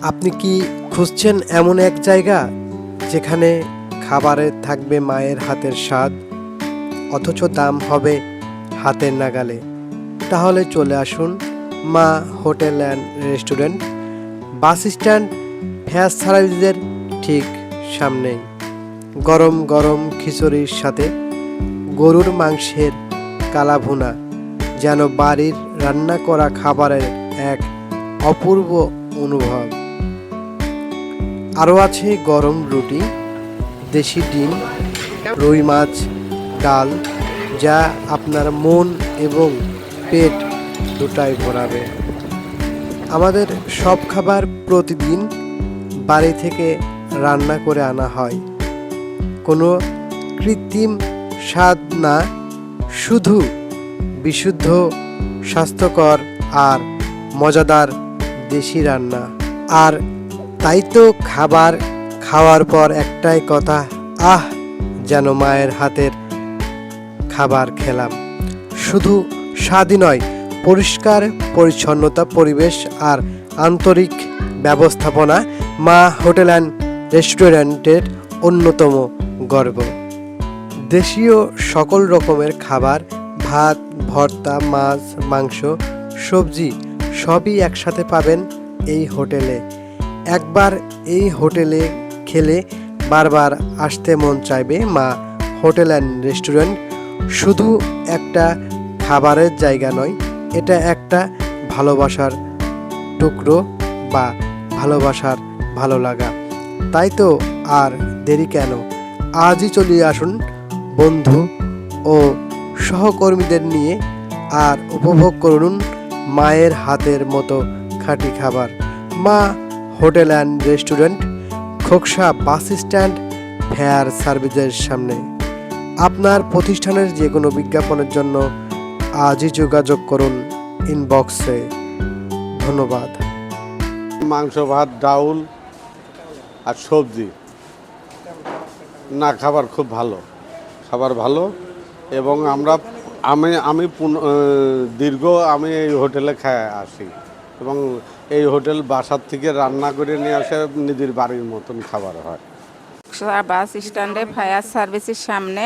আপনি কি খুঁজছেন এমন এক জায়গা যেখানে খাবারে থাকবে মায়ের হাতের স্বাদ, অথচ দাম হবে হাতের নাগালে? তাহলে চলে আসুন Maa hotel and restaurant, bus stand, fire সার্ভিসের ঠিক সামনেই। গরম গরম খিচুড়ির সাথে গরুর মাংসের কালাভুনা, যেন বাড়ির রান্না করা খাবারের এক অপূর্ব অনুভব। আরও আছে গরম রুটি, দেশি ডিম, রুই মাছ, ডাল, যা আপনার মন এবং পেট দুটাই ভরাবে। আমাদের সব খাবার প্রতিদিন বাড়ি থেকে রান্না করে আনা হয়। কোনো কৃত্রিম স্বাদ না, শুধু বিশুদ্ধ, স্বাস্থ্যকর আর মজাদার দেশি রান্না। আর তাই তো খাবার খাওয়ার পর একটাই কথা, আহ, যেন মায়ের হাতের খাবার খেলাম। শুধু স্বাদই নয়, পরিষ্কার, পরিচ্ছন্নতা, পরিবেশ আর আন্তরিক ব্যবস্থাপনা মা হোটেল অ্যান্ড রেস্টুরেন্টের অন্যতম গর্ব। দেশীয় সকল রকমের খাবার, ভাত, ভর্তা, মাছ, মাংস, সবজি সবই একসাথে পাবেন এই হোটেলে। একবার এই হোটেলে খেলে বারবার আসতে মন চাইবে মা হোটেল অ্যান্ড রেস্টুরেন্ট। শুধু একটা খাবারের জায়গা নয়, এটা একটা ভালোবাসার টুকরো বা ভালোবাসার ভালো লাগা। তাই তো আর দেরি কেন? আজই চলে আসুন বন্ধু ও সহকর্মীদের নিয়ে আর উপভোগ করুন মায়ের হাতের মতো খাঁটি খাবার। Maa hotel and restaurant, Khoksa bus stand fire সার্ভিসের সামনে। আপনার প্রতিষ্ঠানের যে কোনো বিজ্ঞাপনের জন্য আজই যোগাযোগ করুন ইনবক্সে। ধন্যবাদ। মাংস, ভাত, ডাউল আর সবজি। না, খাবার খুব ভালো। খাবার ভালো এবং আমরা, আমি আমি দীর্ঘ আমি এই হোটেলে খায় আসি। এবং এই হোটেল বাসার থেকে রান্না করে নিয়ে আসে নিজের বাড়ির মতন খাবার হয়। বাস স্ট্যান্ডে ফায়ার সার্ভিসের সামনে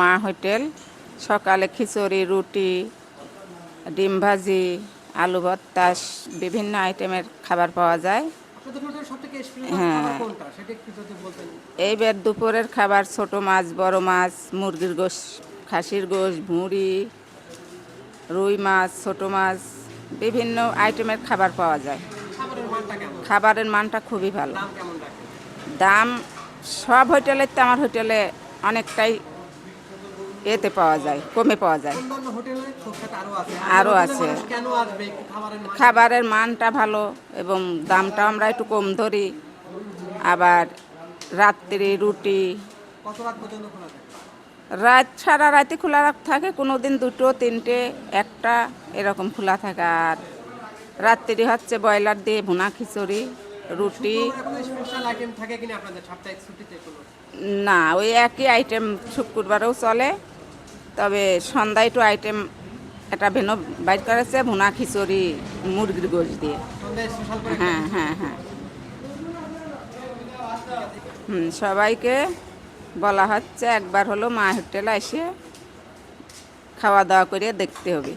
মা হোটেল। সকালে খিচুড়ি, রুটি, ডিম ভাজি, আলু ভর্তা বিভিন্ন আইটেমের খাবার পাওয়া যায়। হ্যাঁ। এইবার দুপুরের খাবার ছোট মাছ, বড় মাছ, মুরগির গোশ, খাসির গোশ ভুঁড়ি রুই মাছ, ছোট মাছ বিভিন্ন আইটেমের খাবার পাওয়া যায়। খাবারের মানটা খুবই ভালো। দাম সব হোটেলের তো আমার হোটেলে অনেকটাই এতে পাওয়া যায় কমে পাওয়া যায়। আরও আছে। খাবারের মানটা ভালো এবং দামটা আমরা একটু কম ধরি। আবার রাত্রি রুটি রাত সারা রাতে খোলা থাকে কোনো দিন দুটো তিনটে একটা এরকম খোলা থাকে। আর রাত্রি হচ্ছে ব্রয়লার দিয়ে ভুনা খিচুড়ি রুটি। না ওই একই আইটেম শুক্রবারেও চলে। তবে সন্ধ্যায় একটু আইটেম একটা ভিন্ন বাইর করেছে ভুনা খিচুড়ি মুরগির গোশ দিয়ে। হ্যাঁ হ্যাঁ হ্যাঁ। হুম সবাইকে বলা হচ্ছে একবার হলো মা হোটেল এসে খাওয়া দাওয়া করে দেখতে হবে।